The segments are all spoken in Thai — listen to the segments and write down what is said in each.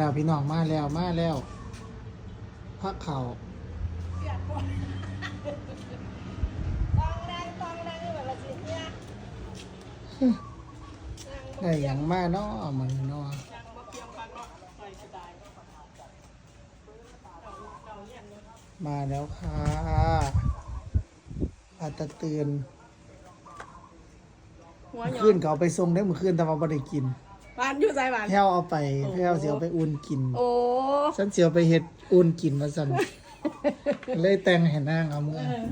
แล้วพี่น้องมาแล้วมาแล้วพักเข่าเปียกบ่ตองแดงตองแดงนี่แบบละสิเนี่ยได้หยังมาเนาะมันเนาะยังบ่เพียงกันเนาะใส่สบายเนาะเราเนี่ยเนาะมาแล้วค่ะอาตะเตือนหัวหยอขึ้นงเขาเอาไปส่งได้เมื่อคืนแต่ว่าบ่ได้กิน หวานอยู่ใจหวาน แพ้วเอาไปโอ้ แพ้วเสียวไปอุ่นกิน โอ้ฉันเสียวไปเฮ็ดอุ่นกินมาสั่น เลยแต่งให้นางเอามือเออ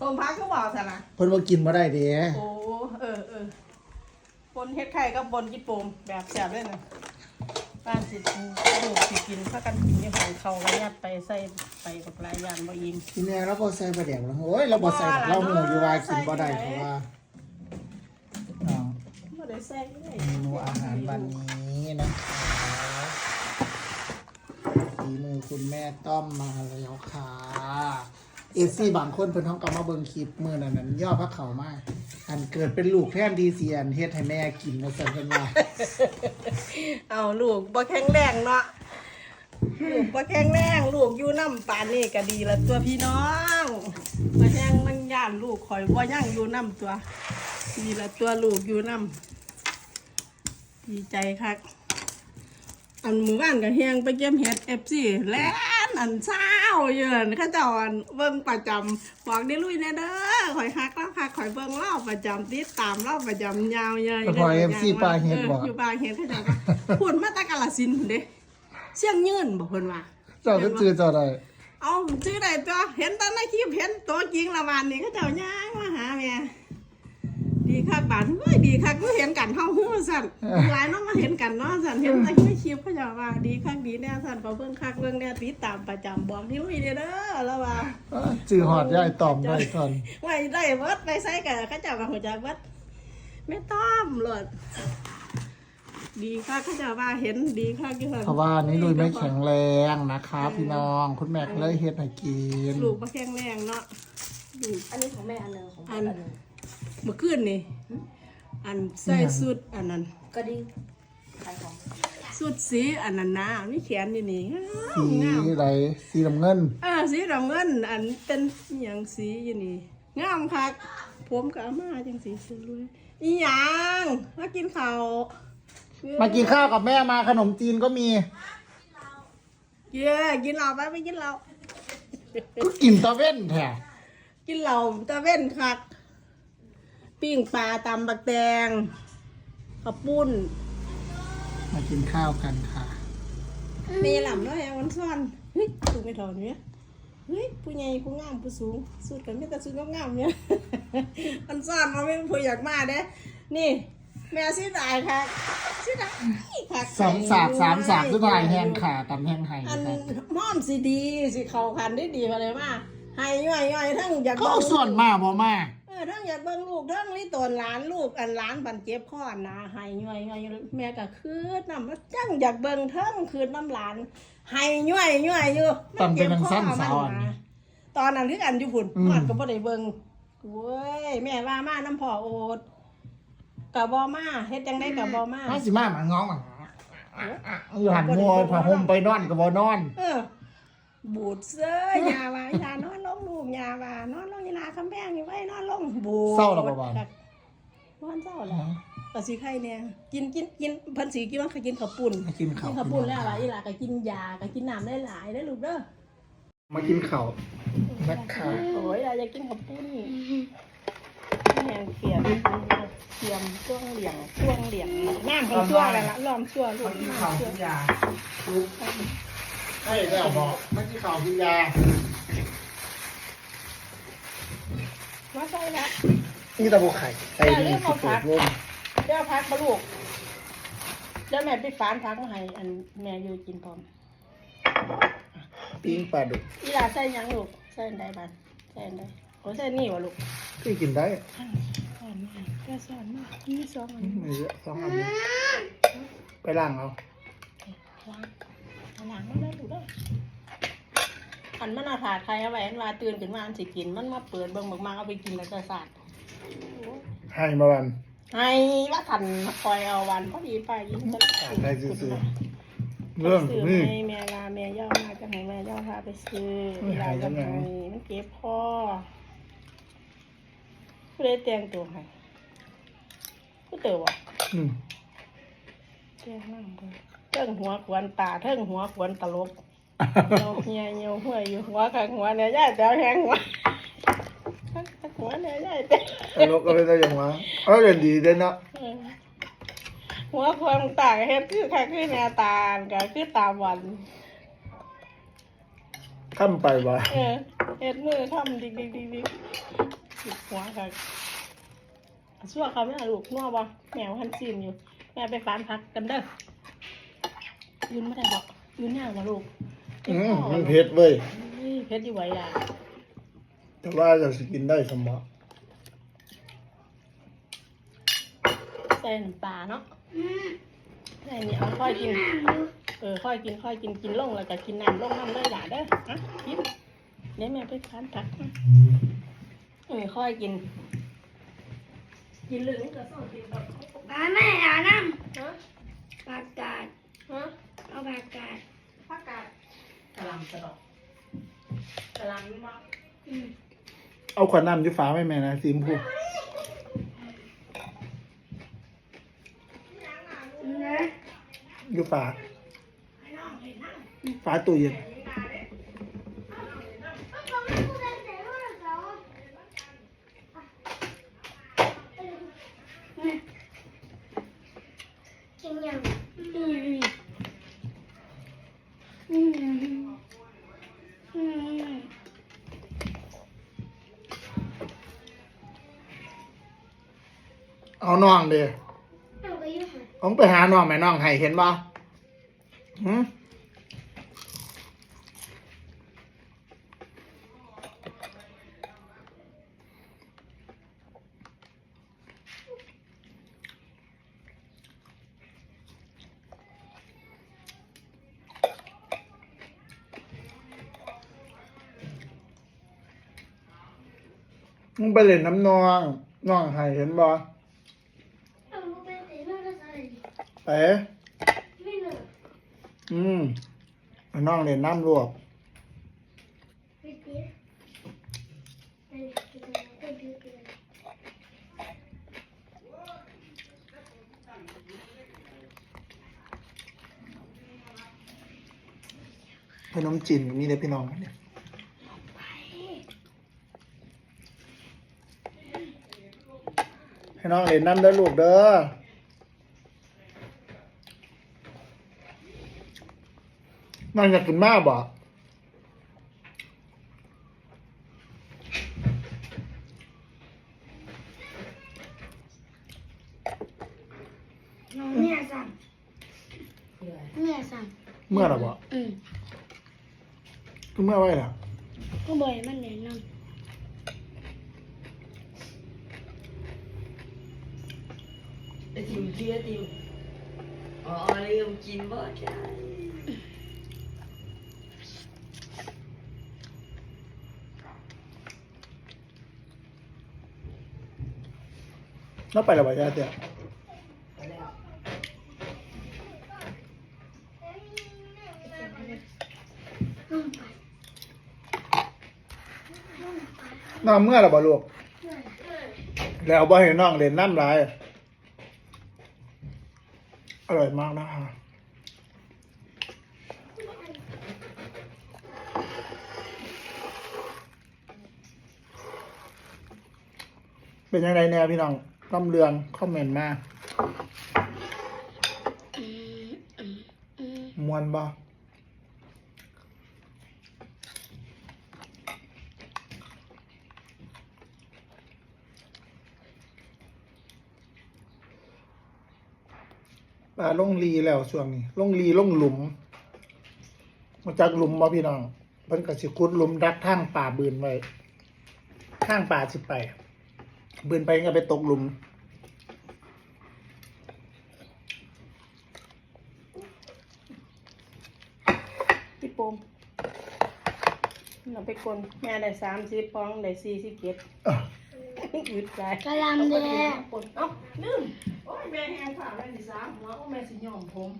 ต้มพักก็บอกซะนะเพิ่นบ่กินบ่ได้เด้โอ้เออเออปนเฮ็ดไข่กับบนญี่ปุ่มแบบแซ่บเลยนะบ้านสิลูกสิกินถ้ากันกินอยี่ห้อเขาระยัดไปใส่ไปกับหลายอย่างบ่ยิงทีนี้เราบ่ใส่ปลาแดกแล้วโอ้ยเราบ่ใส่ดอกเราหูอยู่ว่ากินบ่ได้เพราะว่าอ้าว บ่ได้ใส่เลยเมนูอาหารวันนี้นะคะฝีมือคุณแม่ต้อมมาแล้วค่ะเอฟซีบางคนเพิ่นท้องกลับมาเบิ่งคลิปมือนั้นนั้นย่อพระเขามากอันเกิดเป็นลูกแพนดีเซียนเฮ็ดให้แม่กินมาสั่นเพิ่นว่าเอาลูกบ่แข็งแรงเนาะลูกบ่แข็งแรงลูกอยู่น้ำปานนี่ก็ดีละตัวพี่น้องบ่แข็งมันย่านลูกข่อยบ่ยังอยู่น้ำตัวดีละตัวลูกอยู่น้ำ ดีใจคักอันหมู่บ้านกับเฮียงไปเก็บเห็ดเอฟซีแล่นอันเช้าเยืนเข้าเจอนเบิ่งประจำบอกได้ลุยแน่เด้อข่อยฮักแล้วค่ะข่อยเบิ่งเล่าประจำติดตามเล่าประจำยาวเยยแต่พอ FC ปลาเห็ดบอกอยู่ปลาเห็ดเข้าเจว่าพูดมาแตะกาลสินธุ์พุ่นเด้เสียงยืนบอกเพิ่นว่า เจ้าก็จือเจ้าได้เอาชื่อใดตัวเห็นตอนในคลิปเห็นตัวจริงละวันนี้เขาเจ้าย่างมาหาแม่ดี คักบานเฮ้ยดีคักก็เห็นกันเท่าหู้สั่นหลายน้องมาเห็นกันเนาะสั่นเห็นแต่ในคลิปเขาเจ้าว่าดีคักดีแน่สั่นพอเบิ่งคักเบิ่งแน่ติดตามประจำบอกที่ลุยเด้อเด้อแล้วว่าอ้าวจือหอดยายตอมได้ตอนไว้ได้เบิดไปใส่กันเขาเจ้าว่าหัวใจกเบิดไม่ต้อมหลดดีคักเขาเจ้าว่าเห็นดีคักอยู่สั่นเพราะว่านี่ลุยไม่แข็งแรงนะคะ พี่น้องคุณแม่ก็เลยเฮ็ดให้กินลูกบ่แข็งแรงเนาะลูกอันนี้ของแม่อันหนึงของพ่ออัอันนหนึงเมื่อคืนนี่ อันใส่สุดอันนั้นก็ดีขายของสุดสีอันนั้นนะมีแขนอยู่นี่งาสีมงามอะไรสีน้ำเงินเออสีดำเงิน อันเป็นอหย่างสีอยู่นี่งามคักผมกับอาม่าจังสีสวยอีหยังมากินข้าวมากินข้าวกับแม่มาขนมจีนก็มีเย้กินเหล้าไปไม่กินเหล้าก็กินตะเว้นแท้กินเหล้าตะเว้นคัก ปิ้งปลาตำบักแตงข้าวปุ้น มากินข้าวกันค่ะ มีหล่ำด้วยวันซ้อนเฮ้ยสูงไม่เท่านี้เฮ้ยผู้ใหญ่ผู้งามผู้สูงสุดกันไม่แต่สูงงามๆเนี่ยมันซ้อนมาไม่เป็นผู้อยากมาเด้ นี่ แม่สิตายค่ะสิตายค่ะสองสากสามสากสุดท้ายแห้งขาตำแห้งไห้อันค่ะม่อมสิดีสิเข้ากันได้ดีมาเลยมาให้ย่อยย่อยๆทั้งอยากเขาเบิ่เอางส่วนมากบ่มากเออทั้งอยากเบิ่งลูกทั้งลิตนหลานลูกอันหลานบันเจ็บข้อนะให้ย่อยย่อยๆแม่ก็คืดน้ำมันจังอยากเบิ่งเทั้งคืดน้ำหลานให้ย่อยย่อยๆอยู่ตอนเป็นนางสั้นสาวอันนี้ตอนนั้นคือกันอยู่พุ่นอืมมันก็บ่ได้เบิ่งเว้ยแม่ว่ามาน้ำพ่อโอดกับ่มาเฮ็ดจังได๋กับ่มาห้าสิมาหมาง้องอะอยู่หันมัวผ้าห่มไปนอนกับบ่นอนเออบูดเซ้ยยาว่าอยานอนลงลูกยาว่านอนลง ยีลาคำแพงอยู่ไว้นอนลงบูดเศร้าแล้วบ่บ่าวนอนเศร้าแล้วก็สิไข่เนี่ยกินกินกินเพิ่นสิกินว่าเขากินข้าวปุ้นมากินข้าวกินข้าวปุ้นแล้วล่ะอีหลาก็กินยาก็กินน้ำหลายๆได้อลูกเด้อมากินข้าวนะคะโอ้ยอยากกินข้าวปุ้นแหงเปลี่ยนเตรียมช่วงเหลี่ยงช่วงเหลี่ยงน้ำของช่วงอะไรละล้อมช่วงลูกกินข้าวกินยาลูกให้ได้บอกมากินข้าวกินยา มาใส่ละนี่ตะโบไข่ไอ้นี่คือเปิดร่มเดี๋ยวพักมาลูกเดี๋ยวแม่ไปฝานพักมาให้อันแม่อยู่กินพร้อมปิ้งปลาดุกอีหลาใส่หยังลูกใส่อันใดบ้านใส่อันใดโอ้ใส่นี่วะลูกที่กินได้สอนมาแค่สอนมามีสองอันไม่เยอะสองอันนี้ไปล้างเอาล้างเอาล้างมาได้ลูกได้อ อันมันเอาถาดใครเอาไว้อันว่าตื่นขึ้นมาอันสิกิน มันมาเปิดเบิ่งบักมากเอาไปกินแล้วจะสาดให้มาวันให้ว่าทันคอยเอาวันพอดีไปยิงกันได้ซื่อเรื่องซื้อนี่ให้แม่ลาแม่ย่อมาจะให้แม่ย่อพาไปซื้อไม่หายจะจังไหนให้มันเก็บพ่อผู้ใดแต่งตัวให้ผู้เต๋อวะอืมแก้นั่งเบิ่งเทิงหัวขวนตาเทิงหัวขวนตลก เหี่ยวเหี่ยเหี่ยวหัวอยู่หัวข้างหัวเนี่ยย่ายแต่แหงหัวข้างหัวเนี่ยย่ายแต่ตลกก็เป็นได้อย่างวะเอาเรียนดีเด้เนาะเออหัวขวนตาก็เฮ็ดคือค่ะคือแนวตาก็คือตาวันข้ามไปวะเออเฮ็ดมือทำดิกดิกดิกดิกติดหัวค่ะชั่วเขาไม่เอาลูกนัวบ่แมวหันซีนอยู่แม่ไปฟานพักกันเด้อยืนไม่ได้บอกยืนยากบ่ลูก อืมมันเผ็ดเว้ยเฮ้ยเพชรดีไว้อะแต่ว่าจะสกินได้สมองใส่น้ำปลาเนาะใส่นี่เอาค่อยกิน เออค่อยกินค่อยกินกินลงแล้วก็กินน้ำลงน้ำเลยหล่ะเด้ออะกินเดี๋ยวแม่ไปฟานพักนะเออค่อยกิน กินเหลืองก็ต้องกินแบบปลาแม่อาน้ฮะำปากกาดฮะเอาปากกาดผักกาด กะหล่ำกระดอกกะหล่ำมากอืมเอาขวดน้ำที่ฟ้าไม่แม่นะสีชมพูนะอยู่ฟ้าฟ้าตู้เย็นกิน เอาน้องเด้เอาไปยุ่งค่ะผมไปหาน้องแม่น้องให้เห็นบ่หืมมึงไปเล่นน้ำนองน้องให้เห็นบ่ เอาไปเตะนู่นก็ใส่ ไป ไม่ เอยอืมน้องเล่นน้ำรวบไปเตะไปเตะไปเตะขนมจีนมีได้พี่น้องเนี่ยให้น้องเล่นน้ำเด้อลูกเด้อ น้องอยากกินมากบ่น้องเนี่ยสั่งเนี่ยสั่งเมื่อหรอบ่อืมก็เมื่อไว้ล่ะก็บ่อยมันแนะนไอติมเชื่อติมอ๋ออะไรยมกินบ่ใช่ แล้วไปแล้วบ่ย่าเตี้ยวน้องเมื่อหรอบ่ลูกแล้วบ่ให้น้องเล่นน้ำลาย อร่อยมากนะคะเป็นยังไงแน่พี่น้อง กำเรืองคอมเมนต์มามวนบ่ปลาลงลีแล้วช่วงนี้ลงลีลงหลุม มาจากหลุมบ่พี่น้องเพิ่นก็สิขุดหลุมดักทางป่าบืนไว้ข้างป่าสิไป บืนไปก็ไปตกหลุม พี่โปมเราไปกลนแม่ได้สามสิบฟองได้สี่สิบเจ็ดอะอึดใจกะหลำแดงปนเอ้าลืมโอ้ยแม่แห้งผ่าแม่สิสามหัวโอ้แม่สิยอมผม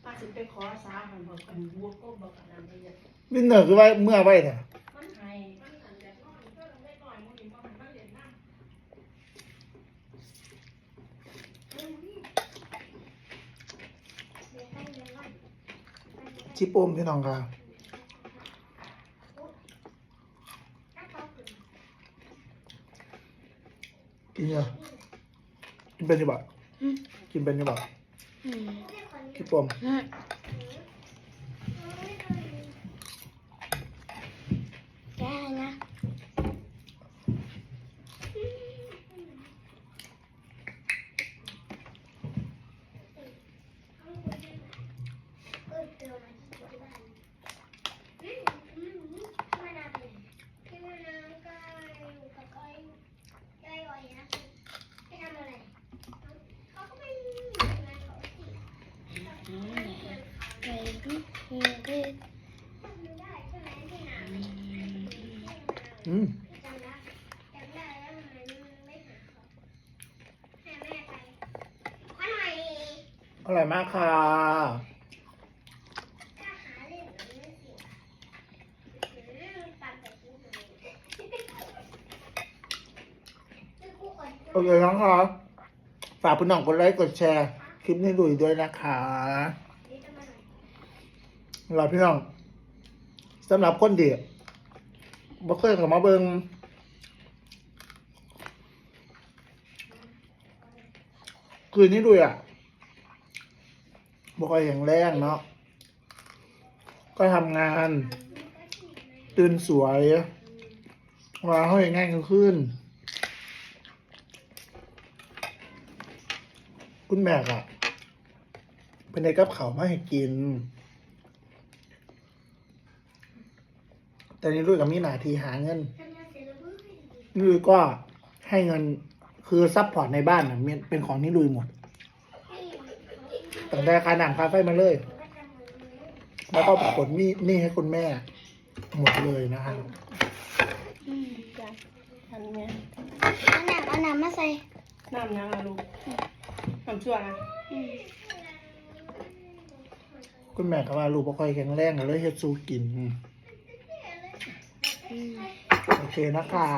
เถ้าสิไปขอสาหันบอกกันบวกก็บอกกันนั่นเลยวินเนอร์คือไว้เมื่อไว้เนี่ย มันให้มันอันแบบน้อยก็ได้น้อยมื้อนี้บ่ให้มันเล่นน้ำ ชิปโอมพี่น้องค่ะกินเยอะกินเป็นยังบ่กินเป็นยังบ่ชิปโอม อร่อยมากค่ะโอเคน้องค่ะฝากพี่น้องกดไลค์กดแชร์ คลิปนี้ดูด้วยนะคะเราพี่น้องสำหรับคนเดียวบ่เคยเข้ามาเบิงคืนนี้ด้วยอะ บ่ค่อยแข็งแรงเนาะก็ทำงาน ตื่นสวยวาห้อยง่ายขึ้น คุณแม่อะเป็นในกับเขามาให้กิน แต่นี่ลุยกับมีหนาทีหาเงินนี่ลุยก็ให้เงินคือซัพพอร์ตในบ้านน่ะเป็นเป็นของนี่ลุยหมด ตั้งแต่ค่าหนังค่าไฟมาเลย แล้วก็ผลนี่นี่ให้คุณแม่ หมดเลยนะครับจ้ะอันเนี้ยเอาหนังเอาหนังมาใส่น้ำยังอะลูกน้ำชั่วนะคุณแม่ก็ว่าลูกบ่ค่อยแข็งแรงก็เลยเฮ็ดสู้กินโอเคนะคะ